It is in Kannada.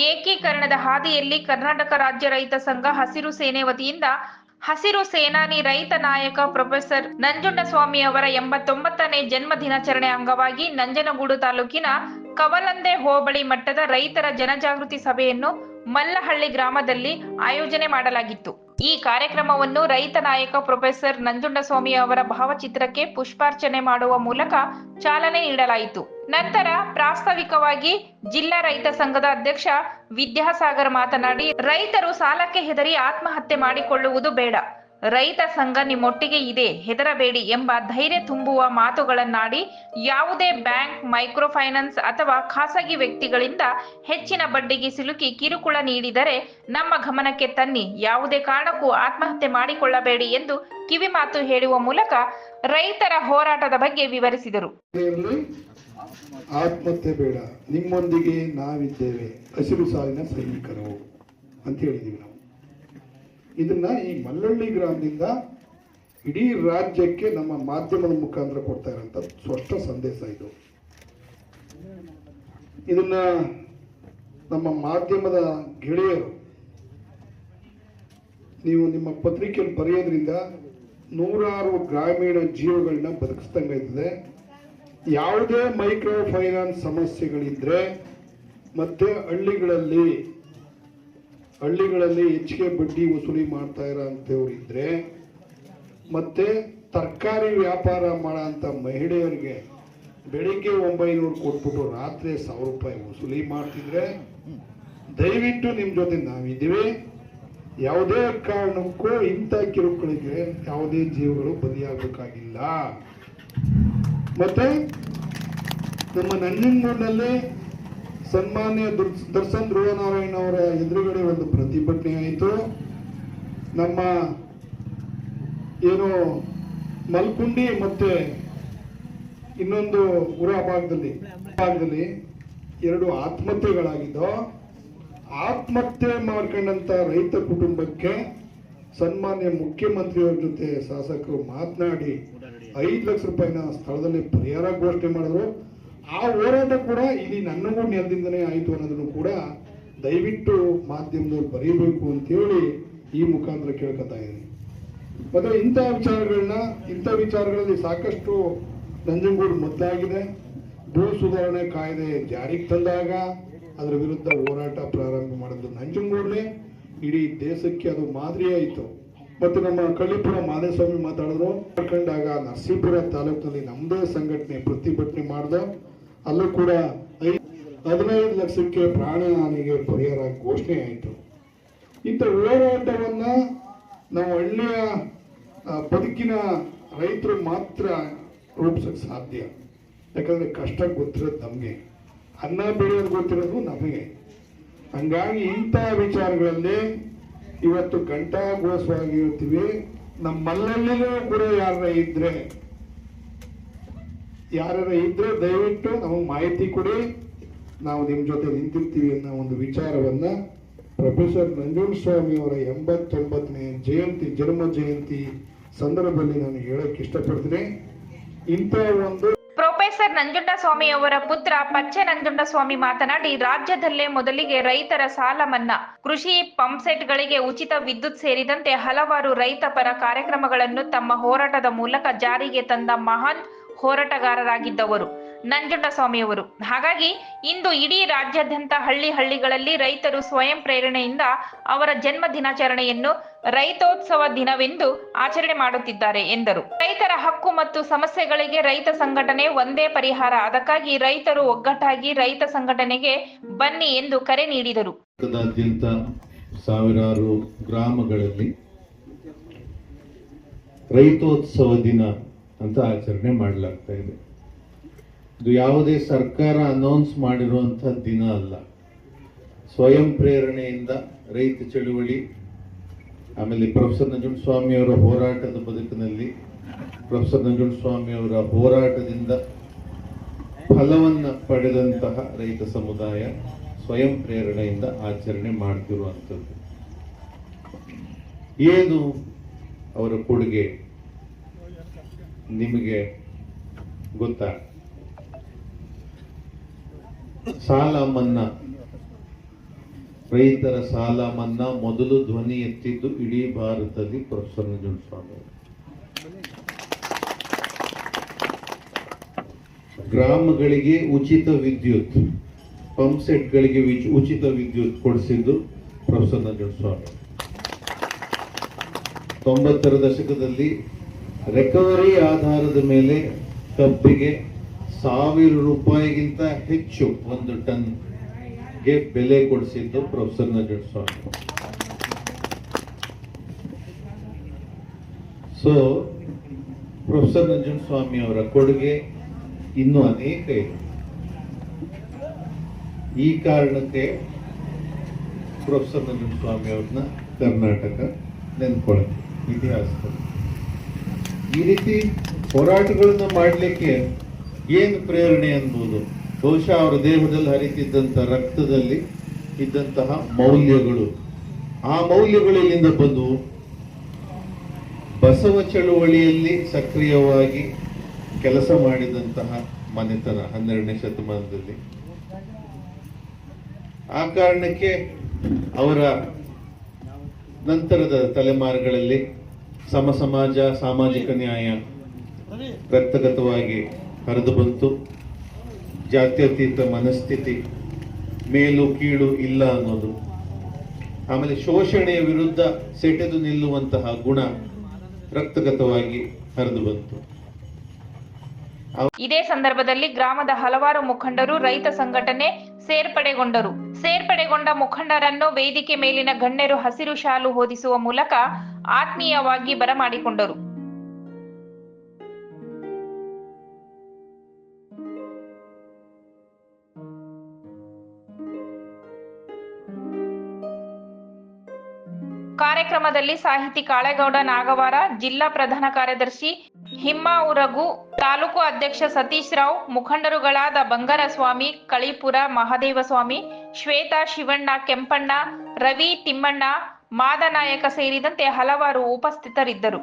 ಏಕೀಕರಣದ ಹಾದಿಯಲ್ಲಿ ಕರ್ನಾಟಕ ರಾಜ್ಯ ರೈತ ಸಂಘ ಹಸಿರು ಸೇನೆ ವತಿಯಿಂದ ಹಸಿರು ಸೇನಾನಿ ರೈತ ನಾಯಕ ಪ್ರೊಫೆಸರ್ ನಂಜುಂಡಸ್ವಾಮಿ ಅವರ ಎಂಬತ್ತೊಂಬತ್ತನೇ ಜನ್ಮ ದಿನಾಚರಣೆ ಅಂಗವಾಗಿ ನಂಜನಗೂಡು ತಾಲೂಕಿನ ಕವಲಂದೆ ಹೋಬಳಿ ಮಟ್ಟದ ರೈತರ ಜನಜಾಗೃತಿ ಸಭೆಯನ್ನು ಮಲ್ಲಹಳ್ಳಿ ಗ್ರಾಮದಲ್ಲಿ ಆಯೋಜನೆ ಮಾಡಲಾಗಿತ್ತು. ಈ ಕಾರ್ಯಕ್ರಮವನ್ನು ರೈತ ನಾಯಕ ಪ್ರೊಫೆಸರ್ ನಂಜುಂಡಸ್ವಾಮಿ ಅವರ ಭಾವಚಿತ್ರಕ್ಕೆ ಪುಷ್ಪಾರ್ಚನೆ ಮಾಡುವ ಮೂಲಕ ಚಾಲನೆ ನೀಡಲಾಯಿತು. ನಂತರ ಪ್ರಾಸ್ತಾವಿಕವಾಗಿ ಜಿಲ್ಲಾ ರೈತ ಸಂಘದ ಅಧ್ಯಕ್ಷ ವಿದ್ಯಾಸಾಗರ್ ಮಾತನಾಡಿ, ರೈತರು ಸಾಲಕ್ಕೆ ಹೆದರಿ ಆತ್ಮಹತ್ಯೆ ಮಾಡಿಕೊಳ್ಳುವುದು ಬೇಡ. ರೈತ ಸಂಘ ನಿಮ್ಮೊಟ್ಟಿಗೆ ಇದೆ. ಹೆದರಬೇಡಿ ಎಂಬ ಧೈರ್ಯ ತುಂಬುವ ಮಾತುಗಳನ್ನಾಡಿ ಯಾವುದೇ ಬ್ಯಾಂಕ್ ಮೈಕ್ರೋ ಫೈನಾನ್ಸ್ ಅಥವಾ ಖಾಸಗಿ ವ್ಯಕ್ತಿಗಳಿಂದ ಹೆಚ್ಚಿನ ಬಡ್ಡಿಗೆ ಸಿಲುಕಿ ಕಿರುಕುಳ ನೀಡಿದರೆ ನಮ್ಮ ಗಮನಕ್ಕೆ ತನ್ನಿ. ಯಾವುದೇ ಕಾರಣಕ್ಕೂ ಆತ್ಮಹತ್ಯೆ ಮಾಡಿಕೊಳ್ಳಬೇಡಿ ಎಂದು ಕಿವಿಮಾತು ಹೇಳುವ ಮೂಲಕ ರೈತರ ಹೋರಾಟದ ಬಗ್ಗೆ ವಿವರಿಸಿದರು. ಆತ್ಮಹತ್ಯೆ ಬೇಡ. ನಿಮ್ಮೊಂದಿಗೆ ನಾವಿದ್ದೇವೆ. ಹಸಿರು ಸಾಲಿನ ಸೈನಿಕರು ಅಂತ ಹೇಳಿದೀವಿ ನಾವು. ಇದನ್ನ ಈ ಮಲ್ಲಳ್ಳಿ ಗ್ರಾಮದಿಂದ ಇಡೀ ರಾಜ್ಯಕ್ಕೆ ನಮ್ಮ ಮಾಧ್ಯಮದ ಮುಖಾಂತರ ಕೊಡ್ತಾ ಇರೋಂಥ ಸ್ಪಷ್ಟ ಸಂದೇಶ ಇದು. ಇದನ್ನ ನಮ್ಮ ಮಾಧ್ಯಮದ ಗೆಳೆಯರು, ನೀವು ನಿಮ್ಮ ಪತ್ರಿಕೆಯಲ್ಲಿ ಬರೆಯೋದ್ರಿಂದ ನೂರಾರು ಗ್ರಾಮೀಣ ಜೀವಗಳನ್ನ ಬದುಕಿಸ್ದಂಗಾಯ್ತದೆ ಯಾವುದೇ ಮೈಕ್ರೋ ಫೈನಾನ್ಸ್ ಸಮಸ್ಯೆಗಳಿದ್ರೆ ಮತ್ತೆ ಹಳ್ಳಿಗಳಲ್ಲಿ ಹಳ್ಳಿಗಳಲ್ಲಿ ಹೆಚ್ಚಿಗೆ ಬಡ್ಡಿ ವಸೂಲಿ ಮಾಡ್ತಾ ಇರೋ ಇದ್ರೆ ಮತ್ತೆ ತರಕಾರಿ ವ್ಯಾಪಾರ ಮಾಡೋ ಅಂಥ ಮಹಿಳೆಯರಿಗೆ ಬೆಳಿಗ್ಗೆ ಒಂಬೈನೂರು ಕೊಟ್ಬಿಟ್ಟು ರಾತ್ರಿ ಸಾವಿರ ರೂಪಾಯಿ ವಸೂಲಿ ಮಾಡ್ತಿದ್ರೆ, ದಯವಿಟ್ಟು ನಿಮ್ಮ ಜೊತೆ ನಾವಿದ್ದೀವಿ. ಯಾವುದೇ ಕಾರಣಕ್ಕೂ ಇಂಥ ಕಿರುಕುಳಿಗೆ ಯಾವುದೇ ಜೀವಗಳು ಬಲಿಯಾಗಬೇಕಾಗಿಲ್ಲ. ಮತ್ತೆ ನಮ್ಮ ನಂಜನಗೂಡಿನಲ್ಲಿ ಸನ್ಮಾನ್ಯ ದುರ್, ದರ್ಶನ್ ಧ್ರುವನಾರಾಯಣ ಅವರ ಎದುರುಗಡೆ ಒಂದು ಪ್ರತಿಭಟನೆ ಆಯಿತು. ನಮ್ಮ ಏನು ಮಲ್ಕುಂಡಿ ಮತ್ತೆ ಇನ್ನೊಂದು ಉರ ಭಾಗದಲ್ಲಿ ಭಾಗದಲ್ಲಿ ಎರಡು ಆತ್ಮಹತ್ಯೆಗಳಾಗಿದ್ದು ಆತ್ಮಹತ್ಯೆ ಮಾಡ್ಕೊಂಡಂತ ರೈತ ಕುಟುಂಬಕ್ಕೆ ಸನ್ಮಾನ್ಯ ಮುಖ್ಯಮಂತ್ರಿಯವರ ಜೊತೆ ಶಾಸಕರು ಮಾತನಾಡಿ ಐದು ಲಕ್ಷ ರೂಪಾಯಿನ ಸ್ಥಳದಲ್ಲಿ ಪರಿಹಾರ ಘೋಷಣೆ ಮಾಡಿದ್ರು. ಆ ಹೋರಾಟ ಕೂಡ ಇಲ್ಲಿ ನನ್ನಗೂ ನೆಲದಿಂದನೇ ಆಯಿತು ಅನ್ನೋದನ್ನು ಕೂಡ ದಯವಿಟ್ಟು ಮಾಧ್ಯಮದವ್ರು ಬರೀಬೇಕು ಅಂತೇಳಿ ಈ ಮುಖಾಂತರ ಕೇಳ್ಕೊತಾ ಇದ್ದೀನಿ. ಮತ್ತು ಇಂಥ ವಿಚಾರಗಳನ್ನ, ಇಂಥ ವಿಚಾರಗಳಲ್ಲಿ ಸಾಕಷ್ಟು ನಂಜನಗೂಡು ಮೊದಲಾಗಿದೆ ಭೂ ಸುಧಾರಣೆ ಕಾಯ್ದೆ ಜಾರಿಗೆ ತಂದಾಗ ಅದರ ವಿರುದ್ಧ ಹೋರಾಟ ಪ್ರಾರಂಭ ಮಾಡಿದ್ದು ನಂಜನಗೂಡನೇ ಇಡೀ ದೇಶಕ್ಕೆ ಅದು ಮಾದರಿಯಾಯಿತು ಮತ್ತು ನಮ್ಮ ಕಳ್ಳಿಪುರ ಮಾದೇಸ್ವಾಮಿ ಮಾತಾಡಿದ್ರು. ಕಂಡಾಗ ನರಸೀಪುರ ತಾಲೂಕಿನಲ್ಲಿ ನಮ್ಮದೇ ಸಂಘಟನೆ ಪ್ರತಿಭಟನೆ ಮಾಡ್ದ ಅಲ್ಲೂ ಕೂಡ ಹದಿನೈದು ಲಕ್ಷಕ್ಕೆ ಪ್ರಾಣ ಹಾನಿಗೆ ಪರಿಹಾರ ಘೋಷಣೆ ಆಯಿತು. ಇಂಥ ಹೋರಾಟವನ್ನು ನಾವು ಹಳ್ಳಿಯ ಬದುಕಿನ ರೈತರು ಮಾತ್ರ ರೂಪಿಸೋಕ್ಕೆ ಸಾಧ್ಯ. ಯಾಕಂದರೆ ಕಷ್ಟ ಗೊತ್ತಿರೋದು ನಮಗೆ. ಅನ್ನ ಬೆಳೆಯೋದು ಗೊತ್ತಿರೋದು ನಮಗೆ. ಹಂಗಾಗಿ ಇಂಥ ವಿಚಾರಗಳಲ್ಲಿ ಇವತ್ತು ಗಂಟಾಘೋಷವಾಗಿರ್ತೀವಿ ನಮ್ಮಲ್ಲಲ್ಲಿಯೂ ಕೂಡ ಯಾರ ಇದ್ರೆ ಯಾರ ಇದ್ರು ದಯವಿಟ್ಟು ನಮಗೆ ಮಾಹಿತಿ ಕೊಡಿ. ನಾವು ನಿಮ್ಮ ಜೊತೆ ನಿಂತಿರ್ತೀವಿ ಅನ್ನೋ ಒಂದು ವಿಚಾರವನ್ನ ಪ್ರೊಫೆಸರ್ ನಂಜುಂಡಸ್ವಾಮಿ ಅವರ ಎಂಬತ್ತೊಂಬತ್ತನೇ ಜಯಂತಿ, ಜನ್ಮ ಜಯಂತಿ ಸಂದರ್ಭದಲ್ಲಿ ನಾನು ಹೇಳಕ್ ಇಷ್ಟಪಡ್ತೀನಿ. ಇಂತ ಒಂದು ಪ್ರೊಫೆಸರ್ ನಂಜುಂಡಸ್ವಾಮಿ ಅವರ ಪುತ್ರ ಪಚ್ಚೆ ನಂಜುಂಡಸ್ವಾಮಿ ಮಾತನಾಡಿ, ರಾಜ್ಯದಲ್ಲೇ ಮೊದಲಿಗೆ ರೈತರ ಸಾಲ ಮನ್ನಾ, ಕೃಷಿ ಪಂಪ್ಸೆಟ್ಗಳಿಗೆ ಉಚಿತ ವಿದ್ಯುತ್ ಸೇರಿದಂತೆ ಹಲವಾರು ರೈತ ಪರ ಕಾರ್ಯಕ್ರಮಗಳನ್ನು ತಮ್ಮ ಹೋರಾಟದ ಮೂಲಕ ಜಾರಿಗೆ ತಂದ ಮಹಾನ್ ಹೋರಾಟಗಾರರಾಗಿದ್ದವರು, ನಂಜುಂಡಸ್ವಾಮಿಯವರು. ಹಾಗಾಗಿ ಇಂದು ಇಡೀ ರಾಜ್ಯಾದ್ಯಂತ ಹಳ್ಳಿ ಹಳ್ಳಿಗಳಲ್ಲಿ ರೈತರು ಸ್ವಯಂ ಪ್ರೇರಣೆಯಿಂದ ಅವರ ಜನ್ಮ ದಿನಾಚರಣೆಯನ್ನು ರೈತೋತ್ಸವ ದಿನವೆಂದು ಆಚರಣೆ ಮಾಡುತ್ತಿದ್ದಾರೆ ಎಂದರು. ರೈತರ ಹಕ್ಕು ಮತ್ತು ಸಮಸ್ಯೆಗಳಿಗೆ ರೈತ ಸಂಘಟನೆ ಒಂದೇ ಪರಿಹಾರ. ಅದಕ್ಕಾಗಿ ರೈತರು ಒಗ್ಗಟ್ಟಾಗಿ ರೈತ ಸಂಘಟನೆಗೆ ಬನ್ನಿ ಎಂದು ಕರೆ ನೀಡಿದರು. ಸಾವಿರಾರು ಗ್ರಾಮಗಳಲ್ಲಿ ರೈತೋತ್ಸವ ದಿನ ಅಂತ ಆಚರಣೆ ಮಾಡಲಾಗ್ತಾ ಇದೆ. ಇದು ಯಾವುದೇ ಸರ್ಕಾರ ಅನೌನ್ಸ್ ಮಾಡಿರುವಂಥ ದಿನ ಅಲ್ಲ. ಸ್ವಯಂ ಪ್ರೇರಣೆಯಿಂದ ರೈತ ಚಳುವಳಿ, ಆಮೇಲೆ ಪ್ರೊಫೆಸರ್ ನಂಜುಂಡಸ್ವಾಮಿ ಅವರ ಹೋರಾಟದ ಬದುಕಿನಲ್ಲಿ ಪ್ರೊಫೆಸರ್ ನಂಜುಂಡಸ್ವಾಮಿ ಅವರ ಹೋರಾಟದಿಂದ ಫಲವನ್ನ ಪಡೆದಂತಹ ರೈತ ಸಮುದಾಯ ಸ್ವಯಂ ಪ್ರೇರಣೆಯಿಂದ ಆಚರಣೆ ಮಾಡ್ತಿರುವಂಥದ್ದು. ಏನು ಅವರ ಕೊಡುಗೆ? ನಿಮಗೆ ಗೊತ್ತಾ? ಸಾಲ ಮನ್ನಾ. ರೈತರ ಸಾಲ ಮನ್ನಾ ಮೊದಲು ಧ್ವನಿ ಎತ್ತಿದ್ದು ಇಡೀ ಭಾರತದಲ್ಲಿ ಪ್ರೊಫೆಸರ್ ನಂಜುಂಡಸ್ವಾಮಿ ಸ್ವಾಮಿ. ಗ್ರಾಮಗಳಿಗೆ ಉಚಿತ ವಿದ್ಯುತ್, ಪಂಪ್ ಸೆಟ್ಗಳಿಗೆ ಉಚಿತ ವಿದ್ಯುತ್ ಕೊಡಿಸಿದ್ದು ಪ್ರೊಫೆಸರ್ ನಂಜುಂಡಸ್ವಾಮಿ ತೊಂಬತ್ತರ ದಶಕದಲ್ಲಿ ರಿಕವರಿ ಆಧಾರದ ಮೇಲೆ ಕಬ್ಬಿಗೆ ಸಾವಿರ ರೂಪಾಯಿಗಿಂತ ಹೆಚ್ಚು ಒಂದು ಟನ್ಗೆ ಬೆಲೆ ಕೊಡಿಸಿದ್ದು professor Swami. So professor Nanjundaswamy ಅವರ ಕೊಡುಗೆ ಇನ್ನೂ ಅನೇಕ ಇದೆ. ಈ ಕಾರಣಕ್ಕೆ ಪ್ರೊಫೆಸರ್ ನಂಜುಂಡಸ್ವಾಮಿ ಅವ್ರನ್ನ ಕರ್ನಾಟಕ ನೆನ್ಕೊಳ್ಳುತ್ತೆ ಇತಿಹಾಸದಲ್ಲಿ. ಈ ರೀತಿ ಹೋರಾಟಗಳನ್ನು ಮಾಡಲಿಕ್ಕೆ ಏನು ಪ್ರೇರಣೆ ಅನ್ಬೋದು ಬಹುಶಃ ಅವರ ದೇಹದಲ್ಲಿ ಹರಿತಿದ್ದಂಥ ರಕ್ತದಲ್ಲಿ ಇದ್ದಂತಹ ಮೌಲ್ಯಗಳು. ಆ ಮೌಲ್ಯಗಳು ಇಲ್ಲಿಂದ ಬಂದವು? ಬಸವ ಚಳುವಳಿಯಲ್ಲಿ ಸಕ್ರಿಯವಾಗಿ ಕೆಲಸ ಮಾಡಿದಂತಹ ಮನೆತನ, ಹನ್ನೆರಡನೇ ಶತಮಾನದಲ್ಲಿ. ಆ ಕಾರಣಕ್ಕೆ ಅವರ ನಂತರದ ತಲೆಮಾರುಗಳಲ್ಲಿ ಸಮ ಸಮಾಜ ಸಾಮಾಜಿಕ ನ್ಯಾಯ ರಕ್ತಗತವಾಗಿ ಹರಿದು ಬಂತು. ಜಾತ್ಯತೀತ ಮನಸ್ಥಿತಿ ಮೇಲು ಕೀಳು ಇಲ್ಲ ಅನ್ನೋದು. ಆಮೇಲೆ ಶೋಷಣೆಯ ವಿರುದ್ಧ ಸೆಟೆದು ನಿಲ್ಲುವಂತಹ ಗುಣ ರಕ್ತಗತವಾಗಿ ಹರಿದು ಬಂತು. ಇದೇ ಸಂದರ್ಭದಲ್ಲಿ ಗ್ರಾಮದ ಹಲವಾರು ಮುಖಂಡರು ರೈತ ಸಂಘಟನೆ ಸೇರ್ಪಡೆಗೊಂಡರು. ಸೇರ್ಪಡೆಗೊಂಡ ಮುಖಂಡರನ್ನು ವೇದಿಕೆ ಮೇಲಿನ ಗಣ್ಯರು ಹಸಿರು ಶಾಲು ಹೊದಿಸುವ ಮೂಲಕ ಆತ್ಮೀಯವಾಗಿ ಬರಮಾಡಿಕೊಂಡರು. ಕಾರ್ಯಕ್ರಮದಲ್ಲಿ ಸಾಹಿತಿ ಕಾಳೇಗೌಡ ನಾಗವಾರ, ಜಿಲ್ಲಾ ಪ್ರಧಾನ ಕಾರ್ಯದರ್ಶಿ ಹಿಮ್ಮಾವು ರಘು ತಾಲೂಕು ಅಧ್ಯಕ್ಷ ಸತೀಶ್ ರಾವ್, ಮುಖಂಡರುಗಳಾದ ಬಂಗಾರಸ್ವಾಮಿ, ಕಳಿಪುರ ಮಹದೇವಸ್ವಾಮಿ, ಶ್ವೇತಾ ಶಿವಣ್ಣ, ಕೆಂಪಣ್ಣ, ರವಿ ತಿಮ್ಮಣ್ಣ, ಮಾದನಾಯಕ ಸೇರಿದಂತೆ ಹಲವಾರು ಉಪಸ್ಥಿತರಿದ್ದರು.